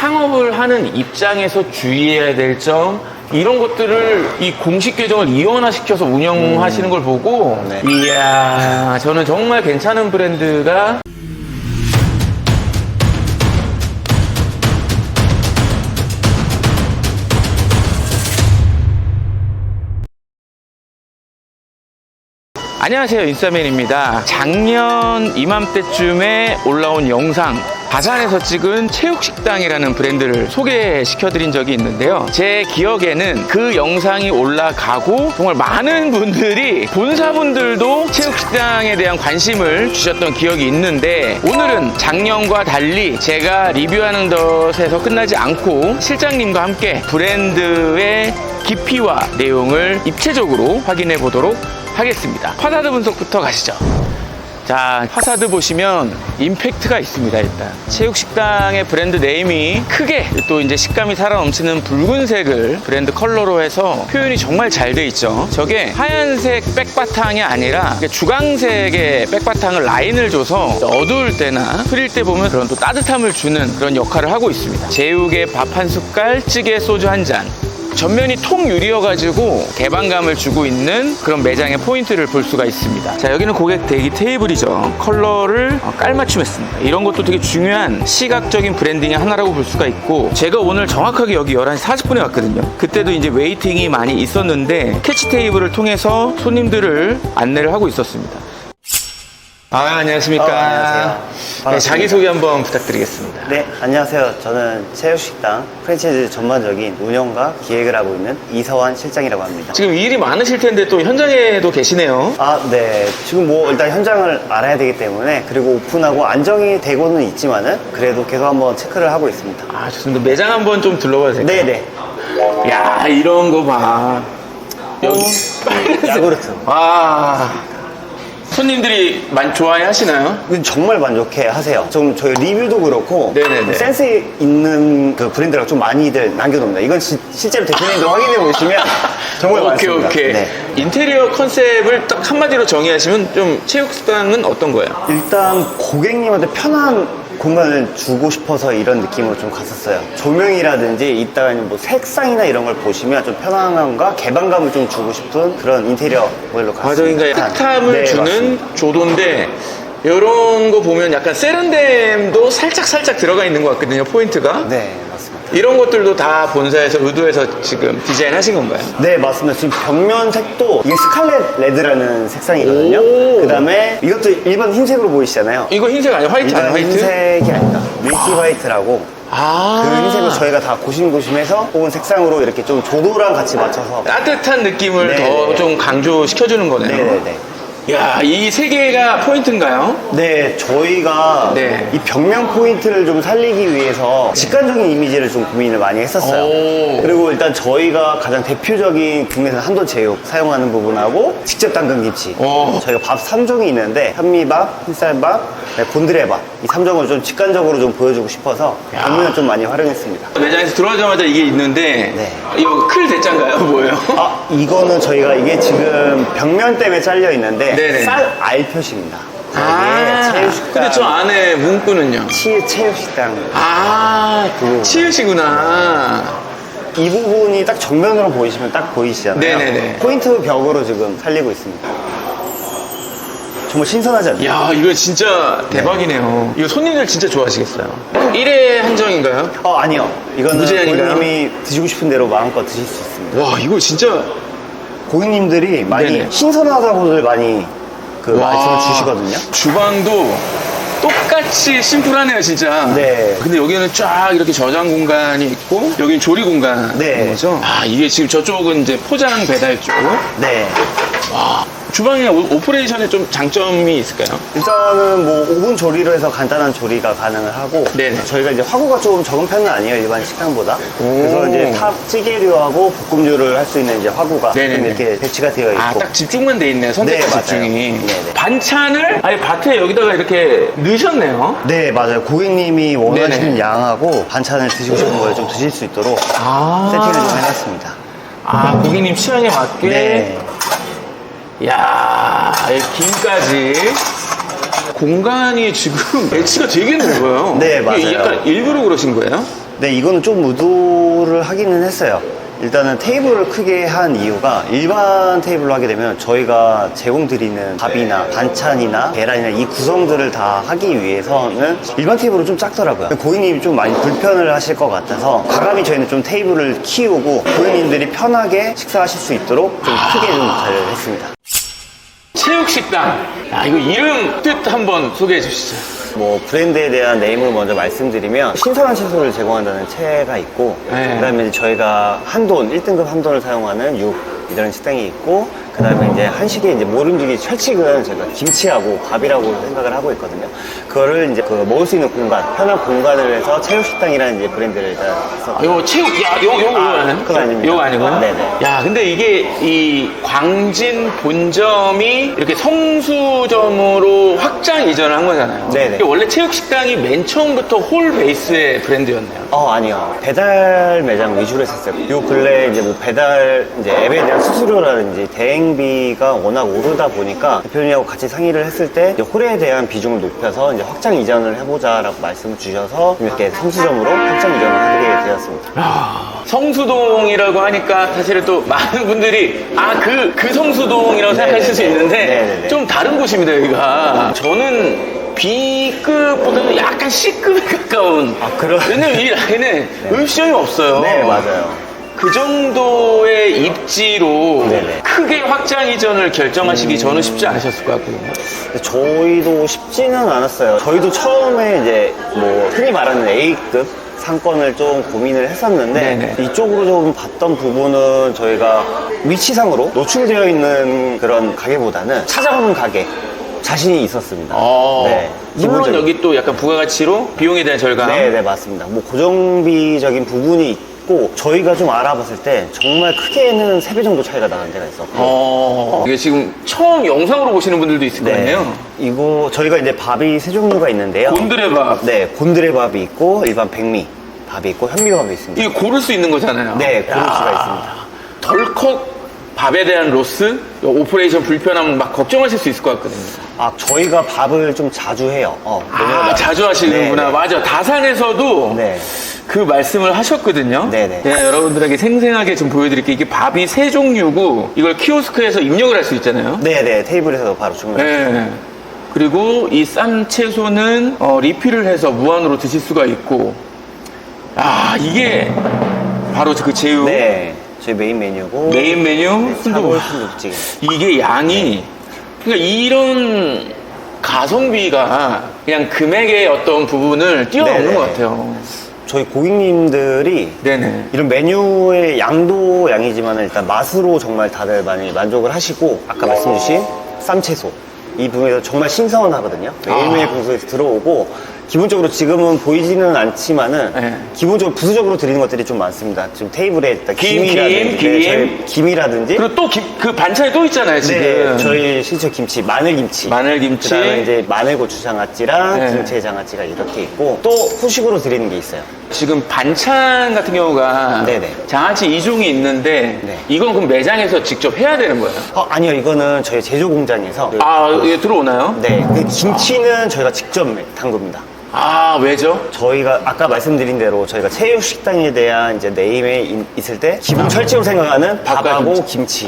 창업을 하는 입장에서 주의해야 될 점, 이런 것들을 이 공식 계정을 이원화시켜서 운영하시는 걸 보고, 네. 이야, 저는 정말 괜찮은 브랜드가 안녕하세요 인싸맨입니다 작년 이맘때쯤에 올라온 영상 바산에서 찍은 체육식당이라는 브랜드를 소개시켜드린 적이 있는데요 제 기억에는 그 영상이 올라가고 정말 많은 분들이 본사분들도 체육식당에 대한 관심을 주셨던 기억이 있는데 오늘은 작년과 달리 제가 리뷰하는 덫에서 끝나지 않고 실장님과 함께 브랜드의 깊이와 내용을 입체적으로 확인해 보도록 하겠습니다. 파사드 분석부터 가시죠. 자, 파사드 보시면 임팩트가 있습니다, 일단. 체육식당의 브랜드 네임이 크게 또 이제 식감이 살아 넘치는 붉은색을 브랜드 컬러로 해서 표현이 정말 잘 돼 있죠. 저게 하얀색 백바탕이 아니라 주광색의 백바탕을 라인을 줘서 어두울 때나 흐릴 때 보면 그런 또 따뜻함을 주는 그런 역할을 하고 있습니다. 제육에 밥 한 숟갈, 찌개 소주 한 잔. 전면이 통유리여가지고 개방감을 주고 있는 그런 매장의 포인트를 볼 수가 있습니다. 자, 여기는 고객 대기 테이블이죠. 컬러를 어, 깔맞춤했습니다. 이런 것도 되게 중요한 시각적인 브랜딩의 하나라고 볼 수가 있고, 제가 오늘 정확하게 여기 11시 40분에 왔거든요. 그때도 이제 웨이팅이 많이 있었는데, 캐치 테이블을 통해서 손님들을 안내를 하고 있었습니다. 아, 안녕하십니까. 어, 안녕하세요. 네, 반갑습니다. 자기소개 한번 부탁드리겠습니다. 네, 안녕하세요. 저는 체육식당 프랜차이즈 전반적인 운영과 기획을 하고 있는 이서환 실장이라고 합니다. 지금 일이 많으실 텐데 또 현장에도 계시네요. 아, 네. 지금 뭐 일단 현장을 알아야 되기 때문에 그리고 오픈하고 안정이 되고는 있지만은 그래도 계속 한번 체크를 하고 있습니다. 아, 좋습니다. 매장 한번 좀 둘러봐도 될까요? 네 네. 야, 이런 거 봐. 여기 빨간색. 야구르트. 와. 손님들이 많이 좋아해 하시나요? 근데 정말 만족해 하세요. 좀 저희 리뷰도 그렇고 네네네. 센스 있는 그 브랜드가 좀 많이들 남겨놓습니다. 이건 시- 실제로 대표님도 확인해 보시면 정말 오케이, 많습니다. 오케이. 네. 인테리어 컨셉을 딱 한마디로 정의하시면 좀 체육식당은 어떤 거예요? 일단 고객님한테 편한 공간을 주고 싶어서 이런 느낌으로 좀 갔었어요. 조명이라든지 이따가 뭐 색상이나 이런 걸 보시면 좀 편안함과 개방감을 좀 주고 싶은 그런 인테리어 모델로 갔습니다. 맞아, 그러니까 따뜻함을 네, 주는 맞습니다. 조도인데, 이런 거 보면 약간 세련됨도 살짝살짝 들어가 있는 것 같거든요, 포인트가. 네. 이런 것들도 다 본사에서 의도해서 지금 디자인 하신 건가요? 네, 맞습니다. 지금 벽면 색도 이게 스칼렛 레드라는 색상이거든요. 오. 그 다음에 이것도 일반 흰색으로 보이시잖아요. 이거 흰색 아니야? 화이트 아니야? 일반 화이트? 흰색이 아니다. 밀키 화이트라고 아. 그 흰색을 저희가 다 고심고심해서 혹은 색상으로 이렇게 좀 조도랑 같이 맞춰서 따뜻한 느낌을 네. 더좀 강조시켜주는 거네요. 네네네. 야, 이 세 개가 포인트인가요? 네, 저희가 네. 이 벽면 포인트를 좀 살리기 위해서 직관적인 이미지를 좀 고민을 많이 했었어요. 오. 그리고 일단 저희가 가장 대표적인 국내에서 한돈 제육 사용하는 부분하고 직접 담근 김치. 오. 저희가 밥 3종이 있는데 현미밥, 흰쌀밥, 네, 곤드레밥 이 3종을 좀 직관적으로 좀 보여주고 싶어서 야. 벽면을 좀 많이 활용했습니다. 매장에서 들어가자마자 이게 있는데 네. 이거 클 대짜인가요? 뭐예요? 아, 이거는 저희가 이게 지금 벽면 때문에 잘려 있는데 네네. 쌀 알 표시입니다. 아, 이게 체육식당. 근데 저 안에 문구는요? 치, 체육식당. 아, 그- 치우시구나. 이 부분이 딱 정면으로 보이시면 딱 보이시잖아요. 네네네. 포인트 벽으로 지금 살리고 있습니다. 정말 신선하지 않나요? 야, 이거 진짜 대박이네요. 이거 손님들 진짜 좋아하시겠어요. 1회 한정인가요? 어, 아니요. 이거는 무제한인가요? 고객님이 드시고 싶은 대로 마음껏 드실 수 있습니다. 와, 이거 진짜 고객님들이 많이 네네. 신선하다고들 많이 그 와. 말씀을 주시거든요. 주방도 똑같이 심플하네요, 진짜. 네. 근데 여기는 쫙 이렇게 저장 공간이 있고, 여기는 조리 공간인 네. 거죠? 아, 이게 지금 저쪽은 이제 포장 배달 쪽. 네. 와. 주방의 오- 오퍼레이션에 좀 장점이 있을까요? 일단은 뭐 오븐 조리로 해서 간단한 조리가 가능을 하고 네네. 저희가 이제 화구가 조금 적은 편은 아니에요 일반 식당보다 오. 그래서 이제 탑 찌개류하고 볶음류를 할 수 있는 이제 화구가 좀 네네네. 이렇게 배치가 되어 있고 아, 딱 집중만 돼 있네, 선택과 네, 맞아요. 집중이. 네네. 반찬을 아예 밭에 여기다가 이렇게 넣으셨네요. 네 맞아요 고객님이 원하시는 네네. 양하고 반찬을 드시고 싶은 걸 좀 드실 수 있도록 아. 세팅을 좀 해놨습니다 아, 고객님 취향에 맞게. 네 야, 이 김까지. 공간이 지금 배치가 되게 넓어요. 네, 이게 맞아요. 약간 일부러 그러신 거예요? 네, 이거는 좀 의도를 하기는 했어요. 일단은 테이블을 크게 한 이유가 일반 테이블로 하게 되면 저희가 제공드리는 밥이나 반찬이나 계란이나 이 구성들을 다 하기 위해서는 일반 테이블은 좀 작더라고요. 고객님이 좀 많이 불편을 하실 것 같아서 과감히 저희는 좀 테이블을 키우고 고객님들이 편하게 식사하실 수 있도록 좀 크게 좀잘 했습니다. 체육식당. 아, 이거 이름 뜻 한번 소개해 주시죠. 뭐 브랜드에 대한 네임을 먼저 말씀드리면 신선한 채소를 제공한다는 체가 있고 네. 그다음에 이제 저희가 한돈 1등급 한돈을 사용하는 육 이런 식당이 있고 그 다음에 이제 한식의 이제 모름지기 철칙은 저희가 김치하고 밥이라고 생각을 하고 있거든요. 그거를 이제 그 먹을 수 있는 공간, 편한 공간을 해서 체육식당이라는 이제 브랜드를 일단 아, 썼고 이거 체육, 야, 요거, 요거, 아, 아니에요? 그건 아닙니다. 요거 아니고요? 네네. 야, 근데 이게 이 광진 본점이 이렇게 성수점으로 확장 이전을 한 거잖아요. 네네. 이게 원래 체육 식당이 맨 처음부터 홀 베이스의 브랜드였나요? 어 아니요 배달 매장 위주로 했었어요 요 근래 이제 뭐 배달 이제 앱에 대한 수수료라든지 대행 비가 워낙 오르다 보니까 대표님하고 같이 상의를 했을 때 이제 홀에 대한 비중을 높여서 이제 확장 이전을 해보자라고 말씀을 주셔서 이렇게 성수점으로 확장 이전을 하게 되었습니다 아, 성수동이라고 하니까 사실은 또 많은 분들이 아, 그, 그 성수동이라고 생각하실 수 네네네. 있는데 네네네. 좀 다른 곳입니다, 여기가. 저는 B급보다는 약간 C급에 가까운. 아, 그런- 왜냐면 이 라인에 음식점이 없어요. 네 맞아요 그 정도의 입지로 네네. 크게 확장 이전을 결정하시기 저는 쉽지 않으셨을 것 같거든요. 저희도 쉽지는 않았어요. 저희도 처음에 이제 뭐 흔히 말하는 A급 상권을 좀 고민을 했었는데 네네. 이쪽으로 좀 봤던 부분은 저희가 위치상으로 노출되어 있는 그런 가게보다는 찾아오는 가게 자신이 있었습니다. 어, 네. 물론 기본적으로. 여기 또 약간 부가가치로 비용에 대한 절감. 네, 네, 맞습니다. 뭐 고정비적인 부분이 있고 저희가 좀 알아봤을 때 정말 크게는 3배 정도 차이가 나는 데가 있었고 어, 이게 지금 처음 영상으로 보시는 분들도 있을 거 아니에요? 네. 이거 저희가 이제 밥이 세 종류가 있는데요. 곤드레밥. 네, 곤드레 밥이 있고 일반 백미 밥이 있고 현미밥이 있습니다. 이게 고를 수 있는 거잖아요. 네, 고를 야, 수가 있습니다. 덜컥 밥에 대한 로스, 오퍼레이션 불편함 막 걱정하실 수 있을 것 같거든요. 아, 저희가 밥을 좀 자주 해요. 어, 아, 왜냐면- 자주 하시는구나. 네, 네. 맞아. 다산에서도 네. 그 말씀을 하셨거든요. 네네. 네, 여러분들에게 생생하게 좀 보여드릴게요. 이게 밥이 세 종류고 이걸 키오스크에서 입력을 할 수 있잖아요. 네, 네, 테이블에서 바로 주문해요. 네. 그리고 이 쌈 채소는 어, 리필을 해서 무한으로 드실 수가 있고, 아 이게 바로 그 제육 네, 저희 메인 메뉴고 메인 메뉴 네, 순두부. 차돌 순두부찌개. 이게 양이 그러니까 이런 가성비가 그냥 금액의 어떤 부분을 뛰어넘는 네 네. 것 같아요. 저희 고객님들이 네네. 이런 메뉴의 양도 양이지만 일단 맛으로 정말 다들 많이 만족을 하시고 아까 말씀 주신 쌈채소 이 부분에서 정말 신선하거든요 매일매일 아. 공소에서 들어오고 기본적으로 지금은 보이지는 않지만은 네. 기본적으로 부수적으로 드리는 것들이 좀 많습니다 지금 테이블에 일단 김, 김이라든지 김, 네, 김. 저희 김이라든지 그리고 또 그 반찬이 또 있잖아요 지금. 네, 저희 실제 김치, 마늘 김치. 마늘 김치. 그다음에 이제 마늘 고추 장아찌랑 네. 김치 장아찌가 이렇게 있고 또 후식으로 드리는 게 있어요. 지금 반찬 같은 경우가 네네. 장아찌 2종이 있는데 네. 이건 그럼 매장에서 직접 해야 되는 거예요? 어, 아니요, 이거는 저희 제조 공장에서. 아, 이게 들어오나요? 네, 그 김치는 저희가 직접 담급니다. 아, 왜죠? 저희가 아까 말씀드린 대로 저희가 체육 식당에 대한 이제 네임에 인- 있을 때 기본 철칙으로 생각하는 밥과 밥하고 김치. 김치.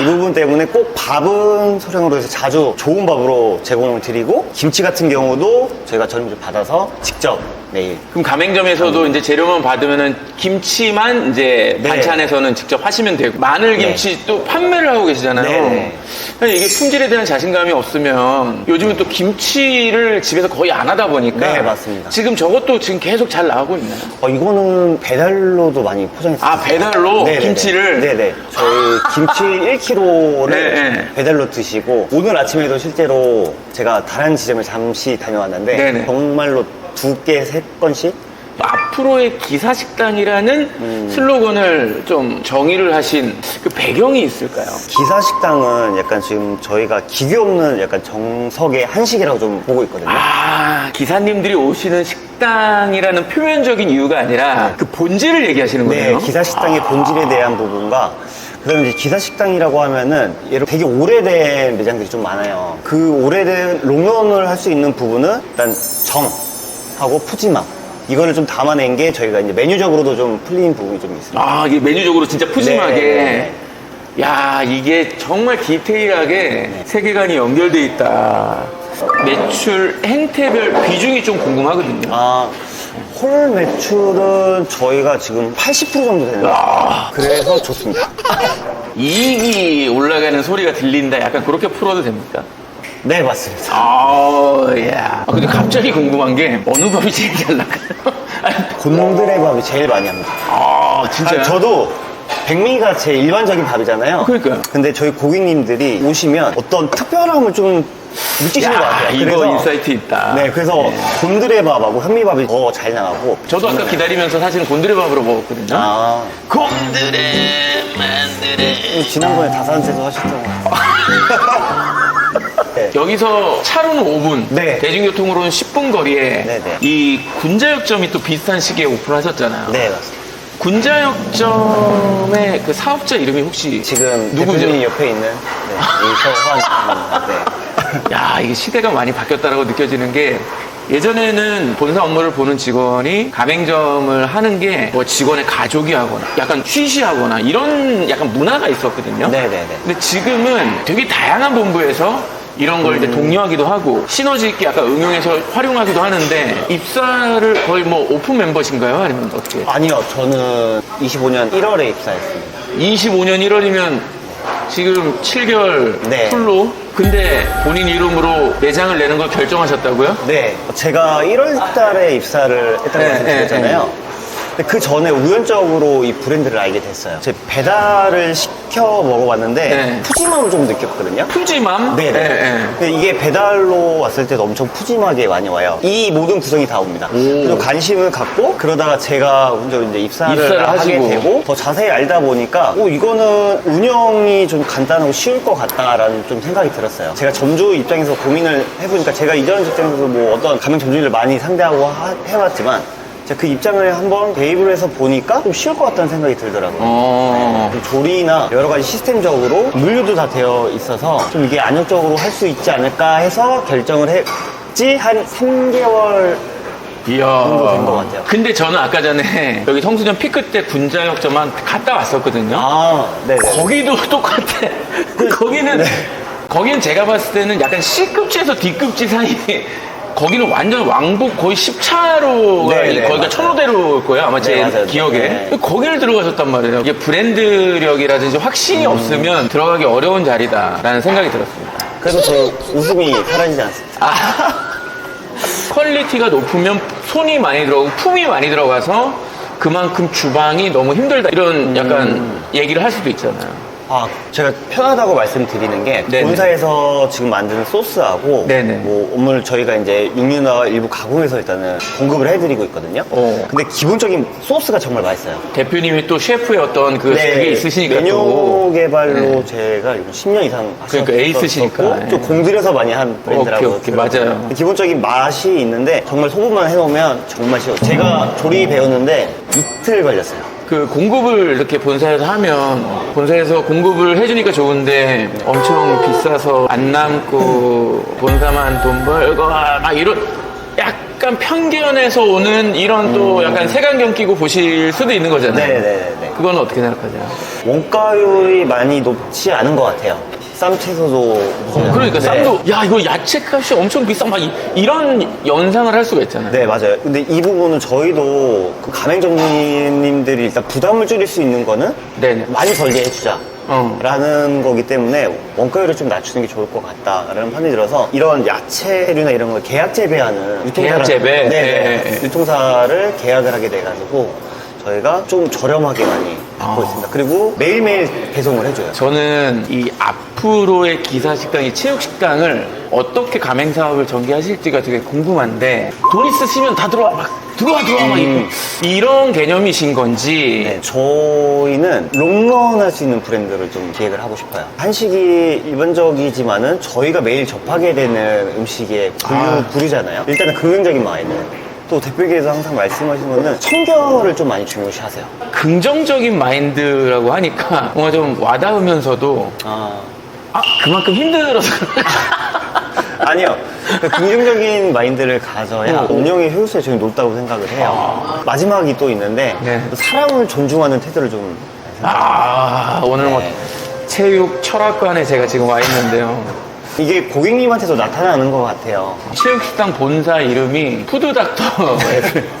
이 부분 때문에 꼭 밥은 소량으로 해서 자주 좋은 밥으로 제공을 드리고 김치 같은 경우도 저희가 전부 받아서 직접 매일 그럼 가맹점에서도 이제 재료만 받으면은 김치만 이제 네. 반찬에서는 직접 하시면 되고 마늘 김치 또 판매를 하고 계시잖아요. 네네. 근데 이게 품질에 대한 자신감이 없으면 요즘은 또 김치를 집에서 거의 안 하다 보니까 네, 맞습니다. 지금 저것도 지금 계속 잘 나가고 있나요? 어, 이거는 배달로도 많이 포장했어요. 아, 배달로 김치를? 네네. 저희 김치 1kg를 네, 네. 배달로 드시고 오늘 아침에도 실제로 제가 다른 지점을 잠시 다녀왔는데 네, 네. 정말로 두 개, 세 건씩 앞으로의 기사식당이라는 음. 슬로건을 좀 정의를 하신 그 배경이 있을까요? 기사식당은 약간 지금 저희가 기교 없는 약간 정석의 한식이라고 좀 보고 있거든요. 아, 기사님들이 오시는 식당이라는 표면적인 이유가 아니라 그 본질을 얘기하시는 네, 거예요? 기사식당의 본질에 대한 부분과 그다음에 이제 기사식당이라고 하면은 예를 되게 오래된 매장들이 좀 많아요. 그 오래된 롱런을 할 수 있는 부분은 일단 정 하고 푸짐함 이거를 좀 담아낸 게 저희가 이제 메뉴적으로도 좀 풀린 부분이 좀 있습니다. 아, 이게 메뉴적으로 진짜 푸짐하게. 네. 야, 이게 정말 디테일하게 세계관이 연결돼 있다. 매출 행태별 비중이 좀 궁금하거든요. 아, 홀 매출은 저희가 지금 80% 정도 되는 것 같아요. 그래서 좋습니다. 이익이 올라가는 소리가 들린다. 약간 그렇게 풀어도 됩니까? 네, 맞습니다. 아, 야. 아, 근데 갑자기 궁금한 게 어느 밥이 제일 잘 나가요? 아니, 곤드레 밥이 제일 많이 합니다. 아, 진짜요? 아, 저도 백미가 제일 일반적인 밥이잖아요. 그러니까요. 근데 저희 고객님들이 오시면 어떤 특별함을 좀 느끼시는 것 야, 같아요. 이거 인사이트 있다. 네, 그래서 곤드레 밥하고 현미밥이 더 잘 나가고. 저도 아까 기다리면서 사실은 곤드레밥으로 먹었거든요. 아, 곤드레 만드레. 지난번에 다산세도 하셨잖아요. 네. 여기서 차로는 5분, 네. 대중교통으로는 10분 거리에 네, 네. 이 군자역점이 또 비슷한 시기에 오픈하셨잖아요. 네, 맞습니다. 군자역점의 그 사업자 이름이 혹시 지금 누구죠? 대표님 옆에 있는 네, 이서환입니다. 네. 야, 이게 시대가 많이 바뀌었다라고 느껴지는 게 예전에는 본사 업무를 보는 직원이 가맹점을 하는 게 뭐 직원의 가족이 하거나 약간 쉬쉬하거나 이런 약간 문화가 있었거든요. 네, 네, 네. 근데 지금은 되게 다양한 본부에서 이런 걸 이제 독려하기도 하고 시너지 있게 약간 응용해서 활용하기도 하는데 입사를 거의 뭐 오픈 멤버신가요? 아니면 어떻게? 아니요, 저는 25년 1월에 입사했습니다. 25년 1월이면 지금 7개월 네. 풀로 근데 본인 이름으로 매장을 내는 걸 결정하셨다고요? 네, 제가 1월 달에 입사를 했다고 네, 말씀드렸잖아요. 근데 그 전에 우연적으로 이 브랜드를 알게 됐어요. 제 배달을 시켜 먹어봤는데 네. 푸짐함을 좀 느꼈거든요. 푸짐함? 네네. 예, 예. 근데 이게 배달로 왔을 때도 엄청 푸짐하게 많이 와요. 이 모든 구성이 다 옵니다. 그래서 관심을 갖고 그러다가 제가 먼저 이제 입사를, 입사를 하게 하시고. 되고 더 자세히 알다 보니까 오, 이거는 운영이 좀 간단하고 쉬울 것 같다라는 좀 생각이 들었어요. 제가 점주 입장에서 고민을 해보니까 제가 이전 직장에서 뭐 어떤 가맹 점주를 많이 상대하고 하- 해왔지만 그 입장을 한번 대입을 해서 보니까 좀 쉬울 것 같다는 생각이 들더라고요. 어. 좀 조리나 여러 가지 시스템적으로 물류도 다 되어 있어서 좀 이게 안정적으로 할 수 있지 않을까 해서 결정을 했지 한 3개월 이야. 정도 된것 같아요. 근데 저는 아까 전에 여기 성수점 피크 때 군자역점만 갔다 왔었거든요. 아 네네 거기도 똑같아. 거기는 네. 거기는 제가 봤을 때는 약간 C급지에서 D급지 사이. 거기는 완전 왕복 거의 10차로가 네, 네, 거기가. 천호대로일 거예요 아마 제 네. 기억에 네. 거기를 들어가셨단 말이에요 이게 브랜드력이라든지 확신이 음. 없으면 들어가기 어려운 자리다라는 생각이 들었습니다 그래서 저 웃음이 사라지지 않습니다 아, 퀄리티가 높으면 손이 많이 들어가고 품이 많이 들어가서 그만큼 주방이 너무 힘들다 이런 약간 음. 얘기를 할 수도 있잖아요. 아 제가 편하다고 말씀드리는 게 네네. 본사에서 지금 만드는 소스하고 네네. 뭐 오늘 저희가 이제 육류나 일부 가공해서 일단은 공급을 해드리고 있거든요 어. 근데 기본적인 소스가 정말 맛있어요 대표님이 또 셰프의 어떤 그 네, 그게 있으시니까 메뉴 또 개발로 네. 제가 이거 10년 이상 그러니까 에이스시니까. 하셨었고 좀 공들여서 많이 한 브랜드라고 오케이, 오케이. 맞아요. 기본적인 맛이 있는데 정말 소금만 해놓으면 정말 쉬워 제가 조리 배웠는데 이틀 걸렸어요 그 공급을 이렇게 본사에서 하면 본사에서 공급을 해주니까 좋은데 엄청 비싸서 안 남고 본사만 돈 벌고 막 이런 약간 편견에서 오는 이런 또 약간 색안경 끼고 보실 수도 있는 거잖아요. 음. 네네네 그건 어떻게 생각하세요? 원가율이 많이 높지 않은 것 같아요 쌈 채소도 그러니까 네. 쌈도 야 이거 야채 값이 엄청 비싸 막 이- 이런 연상을 할 수가 있잖아요. 네 맞아요 근데 이 부분은 저희도 그 가맹점님들이 일단 부담을 줄일 수 있는 거는 네네. 많이 벌게 해주자. 어. 라는 거기 때문에 원가율을 좀 낮추는 게 좋을 것 같다라는 판이 들어서 이런 야채류나 이런 걸 계약 재배하는 유통사를 계약 재배? 네, 네. 네. 유통사를 계약을 하게 돼가지고 저희가 좀 저렴하게 많이 받고 아. 있습니다. 그리고 매일매일 배송을 해줘요. 저는 이 앞으로의 기사 식당이 체육 식당을 어떻게 가맹 사업을 전개하실지가 되게 궁금한데 돈 있으시면 다 들어와 막 들어와 들어와 막 음. 이- 이런 개념이신 건지 네, 저희는 롱런 할 수 있는 브랜드를 좀 기획을 하고 싶어요. 한식이 일반적이지만은 저희가 매일 접하게 되는 음식의 부류, 아. 부류잖아요. 일단은 긍정적인 마인드. 또 대표께서 항상 말씀하시는 거는 청결을 좀 많이 중요시 하세요. 긍정적인 마인드라고 하니까 뭔가 좀 와닿으면서도 아. 아 그만큼 힘들어서 아니요. 그 긍정적인 마인드를 가져야 운영의 효율성이 저는 높다고 생각을 해요. 마지막이 또 있는데 네. 사람을 존중하는 태도를 좀 아, 오늘 뭐 네. 체육 철학관에 제가 지금 와 있는데요. 이게 고객님한테도 나타나는 것 같아요. 체육식당 본사 이름이 푸드닥터.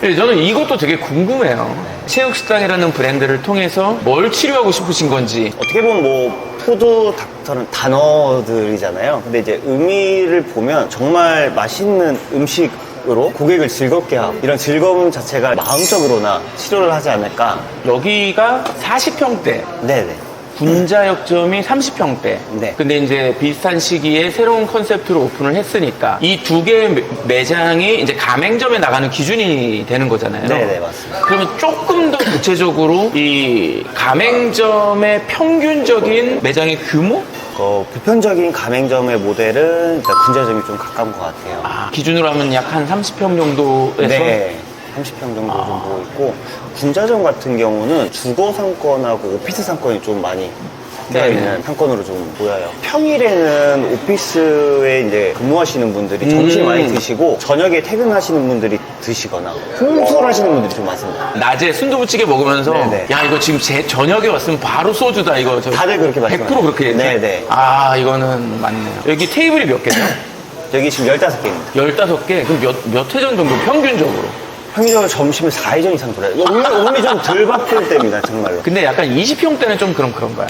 저는 이것도 되게 궁금해요. 체육식당이라는 브랜드를 통해서 뭘 치료하고 싶으신 건지. 어떻게 보면 뭐 푸드 닥터는 단어들이잖아요. 근데 이제 의미를 보면 정말 맛있는 음식 으로 고객을 즐겁게 하고 이런 즐거움 자체가 마음적으로나 치료를 하지 않을까. 여기가 40평대. 네네. 분자역점이 30평대. 네. 근데 이제 비슷한 시기에 새로운 컨셉트로 오픈을 했으니까 이 두 개의 매장이 이제 가맹점에 나가는 기준이 되는 거잖아요. 네 네, 맞습니다. 그러면 조금 더 구체적으로 이 가맹점의 평균적인 매장의 규모? 어, 보편적인 가맹점의 모델은 일단 군자점이 좀 가까운 것 같아요. 아, 기준으로 하면 약 한 30평 정도에서 네. 30평 정도 정도 있고 군자점 같은 경우는 주거 상권하고 오피스 상권이 좀 많이 되어 네. 있는 상권으로 좀 보여요. 평일에는 오피스에 이제 근무하시는 분들이 점심 음. 많이 드시고 저녁에 퇴근하시는 분들이 드시거나 홈투를 하시는 분들이 좀 많습니다. 낮에 순두부찌개 먹으면서 네네. 야 이거 지금 제 저녁에 왔으면 바로 소주다 이거 저 다들 그렇게 100% 말씀하세요. 그렇게 얘기해요? 네네. 아 이거는 맞네요 여기 테이블이 몇 개죠? 여기 지금 15개입니다. 15개? 그럼 몇, 몇 회전 정도 평균적으로? 평일적으로 점심을 4회전 이상 돌아요. 몸이, 몸이 좀덜 바쁠 때입니다, 정말로. 근데 약간 20평대는 좀 그럼 그런가요?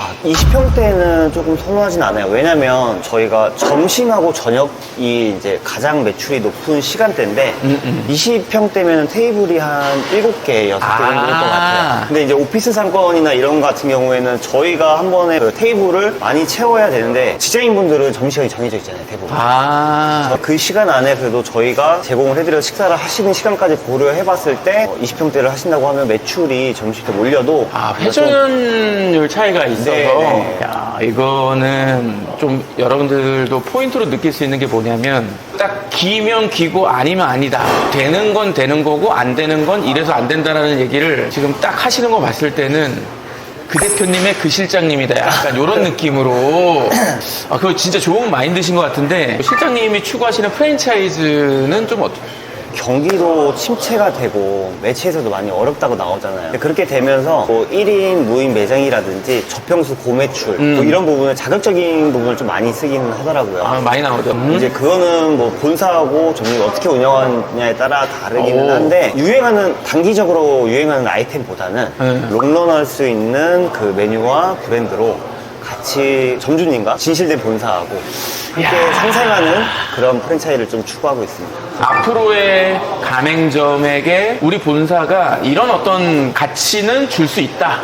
아, 20평대는 조금 선호하진 않아요. 왜냐면 저희가 점심하고 저녁이 이제 가장 매출이 높은 시간대인데, 음, 20평대면 테이블이 한 7개, 6개 정도 아. 될것 같아요. 근데 이제 오피스 상권이나 이런 거 같은 경우에는 저희가 한 번에 그 테이블을 많이 채워야 되는데, 직장인분들은 점심시간이 정해져 있잖아요, 대부분. 아, 그 시간 안에 그래도 저희가 제공을 해드려 식사를 하시는 시간까지 고려해봤을 때 어, 20평대를 하신다고 하면 매출이 점심 때 몰려도 아, 회전율 차이가 있어 서. 네. 야, 이거는 좀 여러분들도 포인트로 느낄 수 있는 게 뭐냐면, 딱 기면 기고 아니면 아니다. 되는 건 되는 거고, 안 되는 건 이래서 안 된다라는 얘기를 지금 딱 하시는 거 봤을 때는 그 대표님의 그 실장님이다. 약간 이런 느낌으로. 아, 그거 진짜 좋은 마인드신 것 같은데, 실장님이 추구하시는 프랜차이즈는 좀 어떻게? 경기도 침체가 되고 매체에서도 많이 어렵다고 나오잖아요. 그렇게 되면서 뭐 1인 무인 매장이라든지 저평수 고매출 뭐 이런 부분을 자극적인 부분을 좀 많이 쓰기는 하더라고요. 아, 많이 나오죠. 음? 이제 그거는 뭐 본사하고 점이 어떻게 운영하냐에 따라 다르기는 오. 한데 유행하는 단기적으로 유행하는 아이템보다는 네. 롱런할 수 있는 그 메뉴와 브랜드로 같이 점주님과 진실된 본사하고 함께 야. 상생하는 그런 프랜차이즈를 좀 추구하고 있습니다. 앞으로의 가맹점에게 우리 본사가 이런 어떤 가치는 줄 수 있다.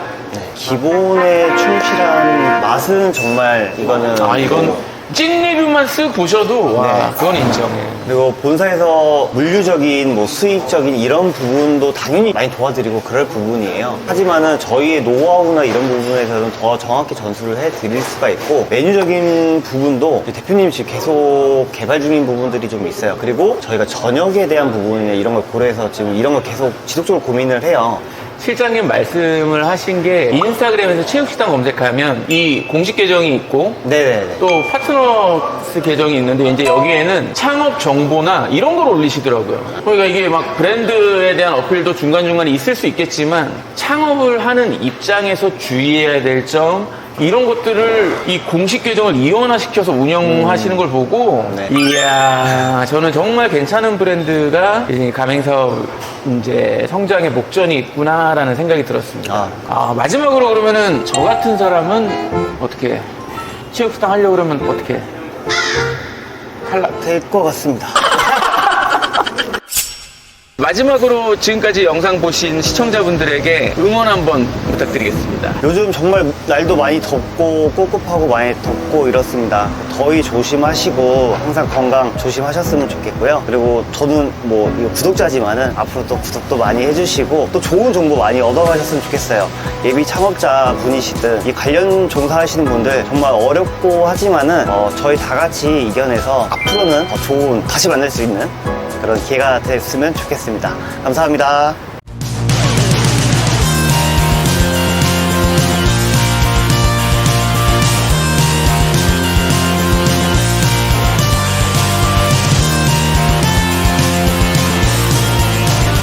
기본에 충실한 맛은 정말 이거는 아, 이건 찐 리뷰만 쓱 보셔도 와, 네. 그건 인정해. 그리고 본사에서 물류적인 뭐 수익적인 이런 부분도 당연히 많이 도와드리고 그럴 부분이에요. 하지만은 저희의 노하우나 이런 부분에서는 더 정확히 전수를 해 드릴 수가 있고 메뉴적인 부분도 이제 대표님이 지금 계속 개발 중인 부분들이 좀 있어요. 그리고 저희가 저녁에 대한 부분이나 이런 걸 고려해서 지금 이런 걸 계속 지속적으로 고민을 해요. 실장님 말씀을 하신 게 인스타그램에서 체육식당 검색하면 이 공식 계정이 있고 네네네. 또 파트너스 계정이 있는데 이제 여기에는 창업 정보나 이런 걸 올리시더라고요. 그러니까 이게 막 브랜드에 대한 어필도 중간중간에 있을 수 있겠지만 창업을 하는 입장에서 주의해야 될 점 이런 것들을 이 공식 계정을 이원화시켜서 운영하시는 걸 보고 네. 이야 저는 정말 괜찮은 브랜드가 이 가맹사업 이제 성장의 목전이 있구나라는 생각이 들었습니다. 아. 아, 마지막으로 그러면은 저 같은 사람은 어떻게 체육식당 하려고 그러면 어떻게 할라 될것 같습니다. 마지막으로 지금까지 영상 보신 시청자분들에게 응원 한번 부탁드리겠습니다. 요즘 정말 날도 많이 덥고 꿉꿉하고 많이 덥고 이렇습니다. 더위 조심하시고 항상 건강 조심하셨으면 좋겠고요. 그리고 저는 뭐 이거 구독자지만은 앞으로 또 구독도 많이 해주시고 또 좋은 정보 많이 얻어가셨으면 좋겠어요. 예비 창업자 분이시든 이 관련 종사하시는 분들 정말 어렵고 하지만은 어, 저희 다 같이 이겨내서 앞으로는 더 좋은 다시 만날 수 있는 그런 기회가 됐으면 좋겠습니다. 감사합니다.